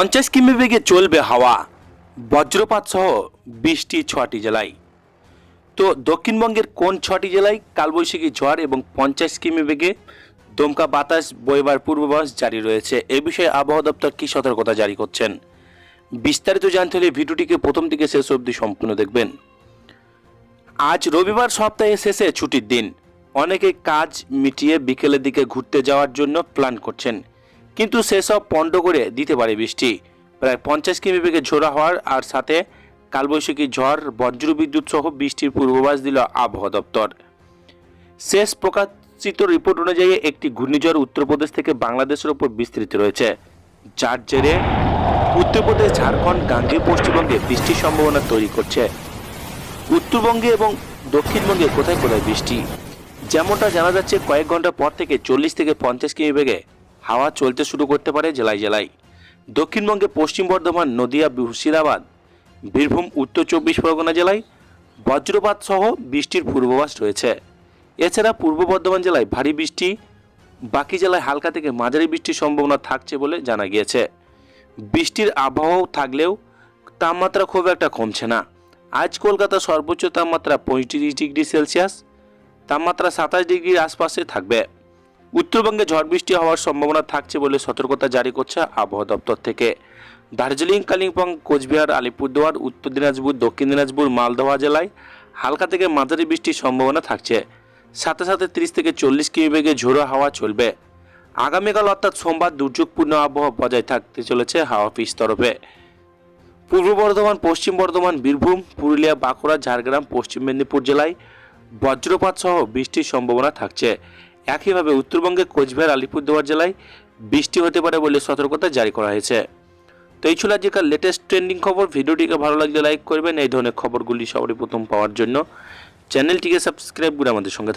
পঞ্চাশ কিমি বেগে চলবে হাওয়া। বজ্রপাত সহ বৃষ্টি ছটি জেলায়। তো দক্ষিণবঙ্গের কোন ছটি জেলায় কালবৈশাখী ঝড় এবং পঞ্চাশ কিমি বেগে দমকা বাতাস, বইবার পূর্বাভাস জারি রয়েছে? এ বিষয়ে আবহাওয়া দপ্তর কী সতর্কতা জারি করছেন? বিস্তারিত জানতে হলে ভিডিওটিকে প্রথম থেকে শেষ অবধি সম্পূর্ণ দেখবেন। আজ রবিবার সপ্তাহে শেষে ছুটির দিন। অনেকে কাজ মিটিয়ে বিকেলের দিকে ঘুরতে যাওয়ার জন্য প্ল্যান করছেন। কিন্তু সেসব পণ্ড করে দিতে পারে বৃষ্টি। প্রায় পঞ্চাশ কিমি বেগে ঝোড়া হওয়ার আর সাথে কালবৈশাখী ঝড়, বজ্রবিদ্যুৎ সহ বৃষ্টির পূর্বাভাস দিল আবহাওয়া দপ্তর। শেষ প্রকাশিত রিপোর্ট অনুযায়ী একটি ঘূর্ণিঝড় উত্তরপ্রদেশ থেকে বাংলাদেশের ওপর বিস্তৃত রয়েছে। যার জেরে উত্তরপ্রদেশ, ঝাড়খণ্ড গাঙ্গে পশ্চিমবঙ্গে বৃষ্টির সম্ভাবনা তৈরি করছে। উত্তরবঙ্গে এবং দক্ষিণবঙ্গে কোথায় কোথায় বৃষ্টি? যেমনটা জানা যাচ্ছে, কয়েক ঘণ্টা পর থেকে চল্লিশ থেকে পঞ্চাশ কিমি বেগে হাওয়া চলতে শুরু করতে পারে জেলায় জেলায়। দক্ষিণবঙ্গে পশ্চিম বর্ধমান, নদিয়া, মুর্শিদাবাদ, বীরভূম, উত্তর চব্বিশ পরগনা জেলায় বজ্রপাত সহ বৃষ্টির পূর্বাভাস রয়েছে। এছাড়া পূর্ব বর্ধমান জেলায় ভারী বৃষ্টি, বাকি জেলায় হালকা থেকে মাঝারি বৃষ্টির সম্ভাবনা থাকছে বলে জানা গিয়েছে। বৃষ্টির আবহাওয়াও থাকলেও তাপমাত্রা খুব একটা কমছে না। আজ কলকাতা সর্বোচ্চ তাপমাত্রা পঁয়ত্রিশ ডিগ্রি সেলসিয়াস, তাপমাত্রা সাতাশ ডিগ্রির আশপাশে থাকবে। উত্তরবঙ্গে ঝড় বৃষ্টি হওয়ার সম্ভাবনা থাকছে বলে সতর্কতা জারি করছে আবহাওয়া দপ্তর থেকে। দার্জিলিং, কালিম্পং, কোচবিহার, আলিপুরদুয়ার, উত্তর দিনাজপুর, দক্ষিণ দিনাজপুর, মালদহ জেলায় হালকা থেকে মাঝারি বৃষ্টির সম্ভাবনা থাকছে। সাথে সাথে তিরিশ থেকে চল্লিশ কিমি বেগে ঝোড়ো হাওয়া চলবে। আগামীকাল অর্থাৎ সোমবার দুর্যোগপূর্ণ আবহাওয়া বজায় থাকতে চলেছে হাওয়া অফিস তরফে। পূর্ব বর্ধমান, পশ্চিম বর্ধমান, বীরভূম, পুরুলিয়া, বাঁকুড়া, ঝাড়গ্রাম, পশ্চিম মেদিনীপুর জেলায় বজ্রপাত সহ বৃষ্টির সম্ভাবনা থাকছে। একইভাবে উত্তরবঙ্গে কোচবিহার, আলিপুরদুয়ার জেলায় বৃষ্টি হতে পারে বলে সতর্কতা জারি করা হয়েছে। তো এই ছিল আজকের লেটেস্ট ট্রেন্ডিং খবর। ভিডিওটিকে ভালো লাগলে লাইক করবেন। এই ধরনের খবরগুলি সবারই প্রথম পাওয়ার জন্য। চ্যানেলটিকে সাবস্ক্রাইব করে আমাদের সঙ্গে